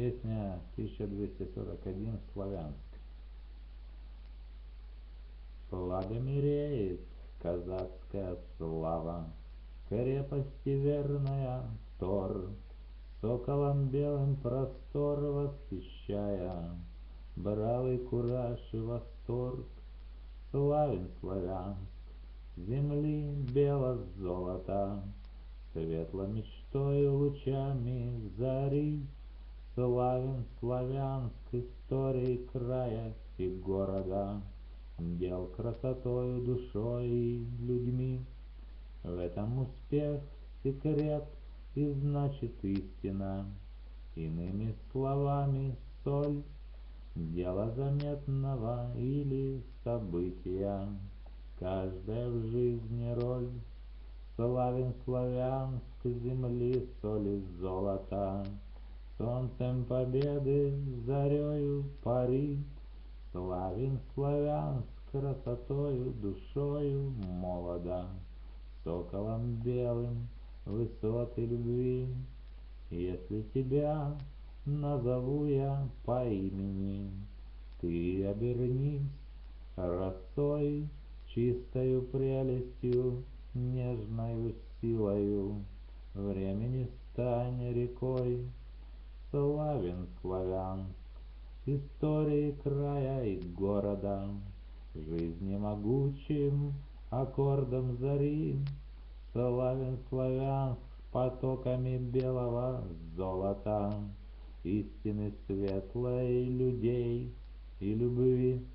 Песня 1241 «Славянск». Сладомереет казацкая слава, Крепости верная Тор, Соколом белым простор восхищая, Бравый кураж и восторг, Славен Славянск, земли бело-золото, Светло мечтой лучами зари, Славен Славянск историей края и города, Дел красотою, душой и людьми. В этом успех, секрет и значит истина. Иными словами, соль Дела заметного или события, Каждая в жизни роль. Славен Славянск, земли соли золота, Солнцем победы, зарею пари, Славен Славянск красотою, душою молода, Соколом белым высоты любви. Если тебя назову я по имени, Ты обернись росой, чистою прелестью, Нежною силою, времени стань рекой, Славен Славянск, истории края и города, Жизни могучим аккордом зари, Славен Славянск потоками белого золота, Истины светлой людей и любви.